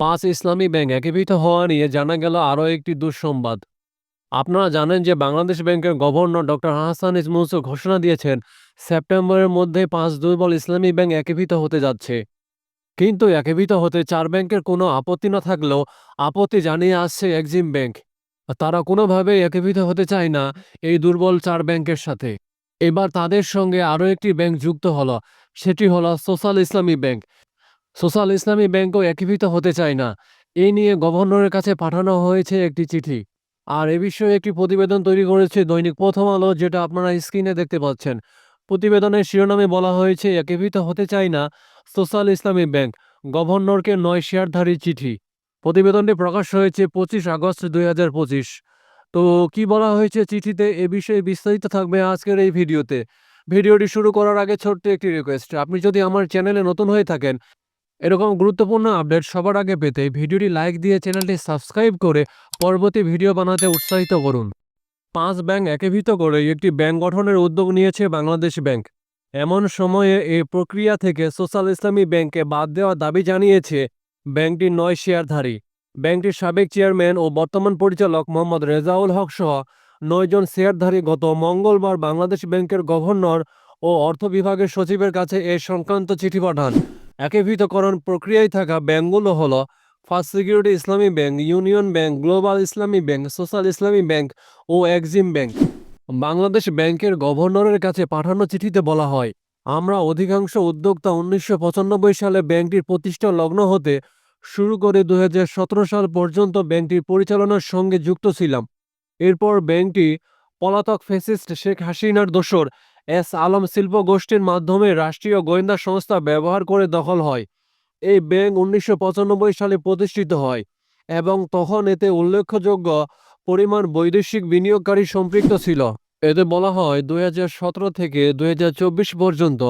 পাঁচ ইসলামী ব্যাংক একীভূত হওয়া নিয়ে জানা গেল আরও একটি দুঃসংবাদ। আপনারা জানেন যে বাংলাদেশ ব্যাংকের গভর্নর ডক্টর হাসান ইসমুসু ঘোষণা দিয়েছেন, সেপ্টেম্বরের মধ্যে পাঁচ দুর্বল ইসলামী ব্যাংক একীভূত হতে যাচ্ছে। কিন্তু একীভূত হতে চার ব্যাংকের কোনো আপত্তি না থাকলেও আপত্তি জানিয়ে আসছে এক্সিম ব্যাংক। তারা কোনোভাবেই একীভূত হতে চায় না এই দুর্বল চার ব্যাংকের সাথে। এবার তাদের সঙ্গে আরও একটি ব্যাংক যুক্ত হলো, সেটি হলো সোশ্যাল ইসলামী ব্যাংক। সোশ্যাল ইসলামী ব্যাংকও একীভূত হতে চায় না। এই নিয়ে গভর্নরের কাছে পাঠানো হয়েছে একটি চিঠি। আর এ বিষয়ে একটি প্রতিবেদন তৈরি করেছে দৈনিক প্রথম আলো, যেটা আপনারা স্ক্রিনে দেখতে পাচ্ছেন। প্রতিবেদনের শিরোনামে বলা হয়েছে, একীভূত হতে চায় না সোশ্যাল ইসলামী ব্যাংক। গভর্নরকে নয় শেয়ারধারী চিঠি। প্রতিবেদনটি প্রকাশ হয়েছে পঁচিশ আগস্ট দুই হাজার পঁচিশ। তো কি বলা হয়েছে চিঠিতে? এ বিষয়ে বিস্তারিত থাকবে আজকের এই ভিডিওতে। ভিডিওটি শুরু করার আগে ছোট্ট একটি রিকোয়েস্ট আপনি যদি আমার চ্যানেলে নতুন হয়ে থাকেন এরকম গুরুত্বপূর্ণ আপডেট সবার আগে পেতে ভিডিওটি লাইক দিয়ে চ্যানেলটি সাবস্ক্রাইব করে পরবর্তী ভিডিও বানাতে উৎসাহিত করুন। পাঁচ ব্যাংক একীভূত করে একটি ব্যাংক গঠনের উদ্যোগ নিয়েছে বাংলাদেশ ব্যাংক। এমন সময়ে এই প্রক্রিয়া থেকে সোশ্যাল ইসলামী ব্যাংককে বাদ দেওয়ার দাবি জানিয়েছে ব্যাংকটির নয় শেয়ারধারী। ব্যাংকটির সাবেক চেয়ারম্যান ও বর্তমান পরিচালক মোহাম্মদ রেজাউল হক সহ নয়জন শেয়ারধারী গত মঙ্গলবার বাংলাদেশ ব্যাংকের গভর্নর ও অর্থ বিভাগের সচিবের কাছে এ সংক্রান্ত চিঠি পাঠান। একীভূতকরণ প্রক্রিয়ায় থাকা ব্যাংকগুলো হলো first security Islami bank, union bank, global Islami bank, social Islami bank ও এক্সিম ব্যাংক। বাংলাদেশ ব্যাংকের গভর্নরের কাছে পাঠানো চিঠিতে বলা হয়, আমরা অধিকাংশ উদ্যোক্তা উনিশশো পঁচানব্বই সালে ব্যাংকটির প্রতিষ্ঠা লগ্ন হতে শুরু করে দু হাজার সতেরো সাল পর্যন্ত ব্যাংকটির পরিচালনার সঙ্গে যুক্ত ছিলাম। এরপর ব্যাংকটি পলাতক ফেসিস্ট শেখ হাসিনার দোসর এস আলম শিল্প গোষ্ঠীর মাধ্যমে রাষ্ট্রীয় গোয়েন্দা সংস্থা ব্যবহার করে দখল হয়। এই ব্যাংক উনিশশো পঁচানব্বই সালে প্রতিষ্ঠিত হয় এবং তখন এতে উল্লেখযোগ্য পরিমাণ বৈদেশিক বিনিয়োগকারী সম্পৃক্ত ছিল। এতে বলা হয় দু হাজার সতেরো থেকে দুই হাজার চব্বিশ পর্যন্ত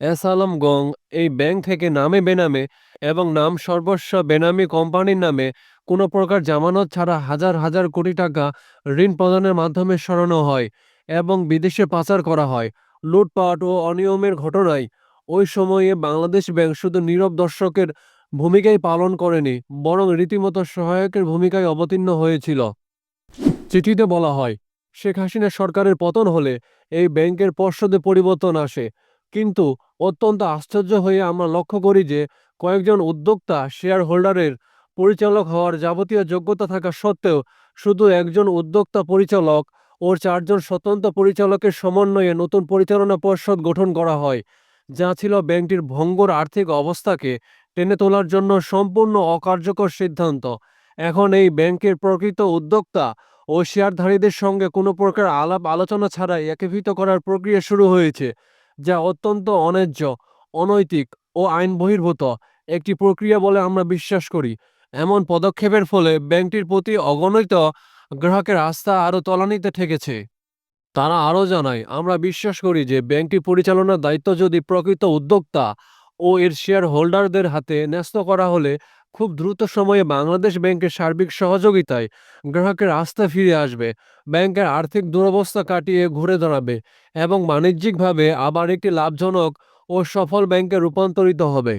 এস আলম গং এই ব্যাংক থেকে নামে বেনামে এবং নাম সর্বস্ব বেনামি কোম্পানির নামে কোনো প্রকার জামানত ছাড়া হাজার হাজার কোটি টাকা ঋণ প্রদানের মাধ্যমে সরানো হয়। এবং বিদেশে পাচার করা হয়। লুটপাট ও অনিয়মের ঘটনায় ওই সময়ে বাংলাদেশ ব্যাংক শুধু নীরব দর্শকের ভূমিকাই পালন করেনি, বরং রীতিমতো সহায়কের ভূমিকায় অবতীর্ণ হয়েছিল। চিঠিতে বলা হয়, শেখ হাসিনা সরকারের পতন হলে এই ব্যাংকের পর্ষদে পরিবর্তন আসে। কিন্তু অত্যন্ত আশ্চর্য হয়ে আমরা লক্ষ্য করি যে কয়েকজন উদ্যোক্তা শেয়ার হোল্ডারের পরিচালক হওয়ার যাবতীয় যোগ্যতা থাকা সত্ত্বেও শুধু একজন উদ্যোক্তা পরিচালক ও চারজন স্বতন্ত্র পরিচালকের সমন্বয়ে নতুন পরিচালনা পর্ষদ গঠন করা হয়, যা ছিল ব্যাংকটির ভঙ্গর আর্থিক অবস্থাকে টেনে তোলার জন্য সম্পূর্ণ অকার্যকর সিদ্ধান্ত। এখন এই ব্যাংকের প্রকৃত উদ্যোক্তা ও শেয়ারধারীদের সঙ্গে কোনো প্রকার আলাপ আলোচনা ছাড়াই একীভূত করার প্রক্রিয়া শুরু হয়েছে, যা অত্যন্ত অন্যায্য, অনৈতিক ও আইন বহির্ভূত একটি প্রক্রিয়া বলে আমরা বিশ্বাস করি। এমন পদক্ষেপের ফলে ব্যাংকটির প্রতি অগণিত গ্রাহকের আস্থা আরও তলানিতে ঠেকেছে। তারা আরও জানায়, আমরা বিশ্বাস করি যে ব্যাংকটি পরিচালনার দায়িত্ব যদি প্রকৃত উদ্যোক্তা ও এর শেয়ার হোল্ডারদের হাতে ন্যস্ত করা হলে, খুব দ্রুত সময়ে বাংলাদেশ ব্যাংকের সার্বিক সহযোগিতায় গ্রাহকের আস্থা ফিরে আসবে, ব্যাংকের আর্থিক দুরবস্থা কাটিয়ে ঘুরে দাঁড়াবে এবং বাণিজ্যিকভাবে আবার একটি লাভজনক ও সফল ব্যাংকে রূপান্তরিত হবে।